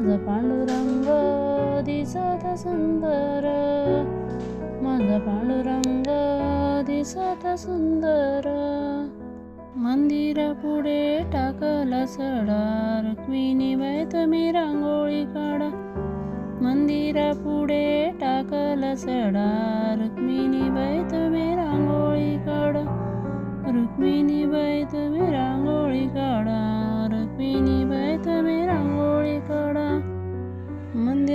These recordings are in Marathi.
माझं पांडुरंग दिसत सुंदर. माझं पांडुरंग दिसत सुंदर. मंदिर पुढे टाकला सडा रुक्मिणी बाय तुम्ही रांगोळी काढा. मंदिरा पुढे टाकला सडा रुक्मिणी बाय तुम्ही रांगोळी काढा. रुक्मिणी बाय तुम्ही रांगोळी काढा.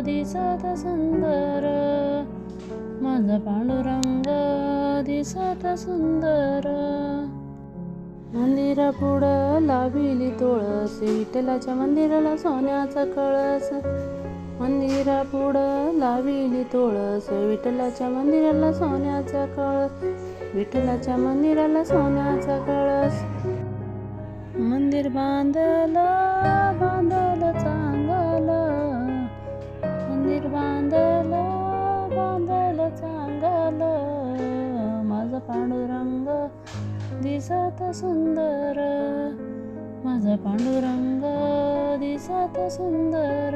दिसत सुंदर. माझं पांडुरंग दिसत सुंदर. मंदिरा पुढं लाविली तुळस. विठ्ठलाच्या मंदिराला सोन्याचा कळस. मंदिरा पुढं लाविली तुळस. विठ्ठलाच्या मंदिराला सोन्याचा कळस. विठ्ठलाच्या मंदिराला सोन्याचा कळस. मंदिर बांधलं बांधलं सुंदर माझा पांडुरंग दिसत सुंदर.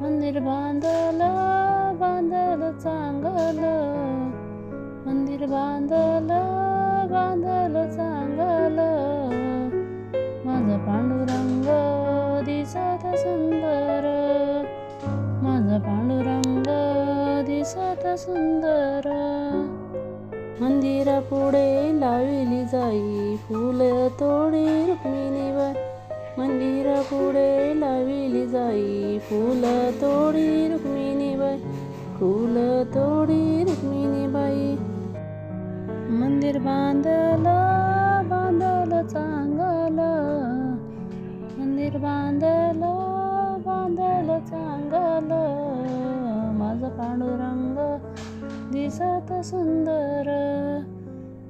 मंदिर बांधलं बांधलं चांगलं. मंदिर बांधलं बांधलं चांगलं. माझं पांडुरंग दिसत सुंदर. माझं पांडुरंग दिसत सुंदर. मंदिरा पुढे लाविली जाई. फुल तोडी रुक्मिणीवर मंदिरा पुढे लाविली जाई. फुल तोडी रुक्मिणीबाई फुल तोडी रुक्मिणीबाई. मंदिर बांधलं बांधलं चांगलं. मंदिर बांधलं बांधलं चांगलं. माझं पांडुरंग दिसत सुंदर.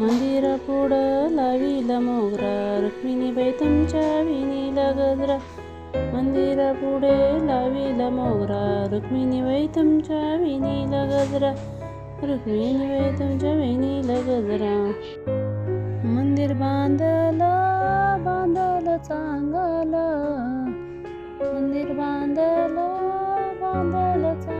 मंदिर पुढं लाविला मोगरा रुक्मिणीबाई तुमच्या विणीला गजरा मंदिर पुढे लाविला मोगरा रुक्मिणीबाई तुमच्या विणीला गजरा रुक्मिणीबाई तुमच्या विणीला गजरा मंदिर बांधला बांधलं चांगलं. मंदिर बांधलं बांधलं चांगलं.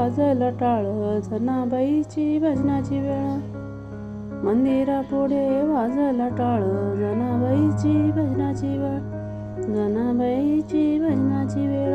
वाजल टाळ जनाबाईची भजनाची वेळ. मंदिरा पुढे वाजलं टाळ जनाबाईची भजनाची वेळ. जनाबाईची भजनाची वेळ.